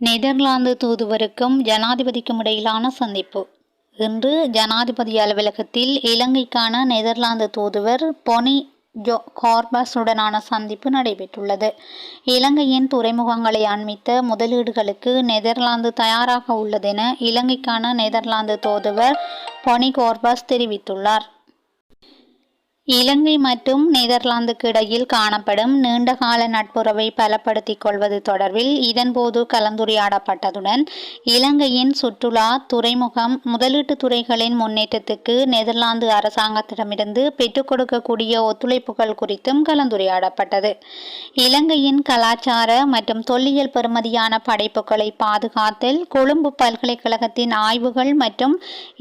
Netherlands தூதுவருக்கும் ஜனாதிபதிக்கும் இடையிலான சந்திப்பு. இன்று ஜனாதிபதி அலுவலகத்தில் இலங்கைக்கான நெதர்லாந்து தூதுவர் பொனி ஜோ கார்பஸுடனான சந்திப்பு நடைபெற்றுள்ளது. இலங்கையின் துறைமுகங்களை அண்மித்த முதலீடுகளுக்கு நெதர்லாந்து தயாராக உள்ளதென இலங்கைக்கான நெதர்லாந்து தூதுவர் பொனி கோர்பஸ் தெரிவித்துள்ளார். இலங்கை மற்றும் நெதர்லாந்துக்கு இடையில் காணப்படும் நீண்டகால நட்புறவை பலப்படுத்திக் கொள்வது தொடர்பில் இதன்போது கலந்துரையாடப்பட்டதுடன் இலங்கையின் சுற்றுலா துறைமுகம் முதலீட்டு துறைகளின் முன்னேற்றத்துக்கு நெதர்லாந்து அரசாங்கத்திடமிருந்து பெற்றுக் கொடுக்கக்கூடிய ஒத்துழைப்புகள் குறித்தும் கலந்துரையாடப்பட்டது. இலங்கையின் கலாச்சார மற்றும் தொல்லியல் பெறுமதியான படைப்புகளை பாதுகாத்தல் கொழும்பு பல்கலைக்கழகத்தின் ஆய்வுகள் மற்றும்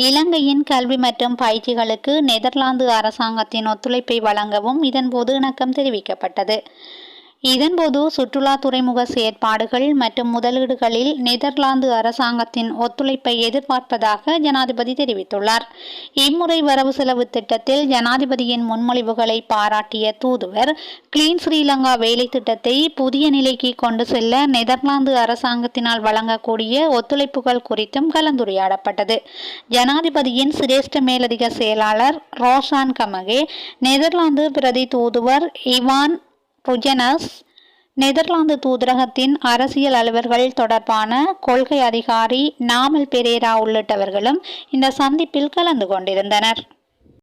இலங்கையின் கல்வி மற்றும் பயிற்சிகளுக்கு நெதர்லாந்து அரசாங்கத்தின் ஒத்துழைப்பை வழங்கவும் இதன்போது இணக்கம் தெரிவிக்கப்பட்டது. இதன்போது சுற்றுலா துறைமுக செயற்பாடுகள் மற்றும் முதலீடுகளில் நெதர்லாந்து அரசாங்கத்தின் ஒத்துழைப்பை எதிர்பார்ப்பதாக ஜனாதிபதி தெரிவித்துள்ளார். இம்முறை வரவு செலவு திட்டத்தில் ஜனாதிபதியின் முன்மொழிவுகளை பாராட்டிய தூதுவர் கிளீன் ஸ்ரீலங்கா வேலை திட்டத்தை புதிய நிலைக்கு கொண்டு செல்ல நெதர்லாந்து அரசாங்கத்தினால் வழங்கக்கூடிய ஒத்துழைப்புகள் குறித்தும் கலந்துரையாடப்பட்டது. ஜனாதிபதியின் சிரேஷ்ட மேலதிக செயலாளர் ரோஷான் கமகே நெதர்லாந்து பிரதி தூதுவர் இவான் புஜனஸ் நெதர்லாந்து தூதரகத்தின் அரசியல் அலுவலர்கள் தொடர்பான கொள்கை அதிகாரி நாமல் பெரேரா உள்ளிட்டவர்களும் இந்த சந்திப்பில் கலந்து கொண்டிருந்தனர்.